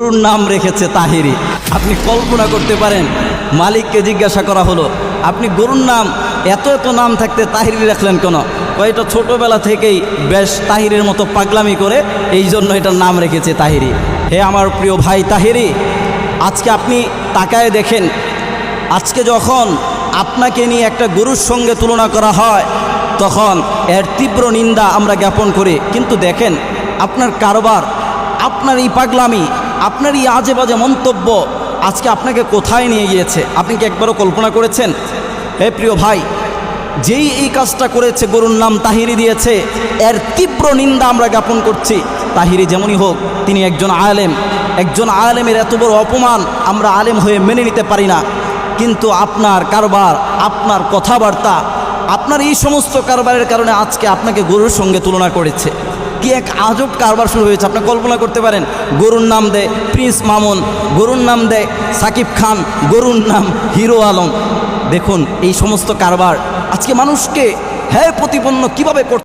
গরুর নাম রেখেছে তাহিরি। আপনি কল্পনা করতে পারেন, মালিককে জিজ্ঞাসা করা হলো, আপনি গরুর নাম, এত এত নাম থাকতে তাহিরি রাখলেন কেন? কয়টা ছোটোবেলা থেকেই বেশ তাহিরের মতো পাগলামি করে এই জন্য এটার নাম রেখেছে তাহিরি। হে আমার প্রিয় ভাই তাহিরি, আজকে আপনি তাকায় দেখেন, আজকে যখন আপনাকে নিয়ে একটা গরুর সঙ্গে তুলনা করা হয়, তখন এর তীব্র নিন্দা আমরা জ্ঞাপন করি। কিন্তু দেখেন, আপনার কারবার, আপনার এই পাগলামি আপনার এই আজে বাজে মন্তব্য আজকে আপনাকে কোথায় নিয়ে গিয়েছে? আপনি কি একবারও কল্পনা করেছেন? হে প্রিয় ভাই, যেই এই কাজটা করেছে, গরুর নাম তাহিরি দিয়েছে, এর তীব্র নিন্দা আমরা জ্ঞাপন করছি। তাহিরি যেমনই হোক, তিনি একজন আলেম। একজন আলেমের এত বড় অপমান আমরা আলেম হয়ে মেনে নিতে পারি না। কিন্তু আপনার কারবার, আপনার কথাবার্তা, আপনার এই সমস্ত কারবারের কারণে আজকে আপনাকে গরুর সঙ্গে তুলনা করেছে। কি এক আজব কারবার শুরু হয়েছে। আপনি কল্পনা করতে পারেন, গরুর নাম দেয় প্রিন্স মামুন, গরুর নাম দেয় সাকিব খান, গরুর নাম হিরো আলম। দেখুন, এই সমস্ত কারবার আজকে মানুষকে হ্যাঁ প্রতিপন্ন কীভাবে করতে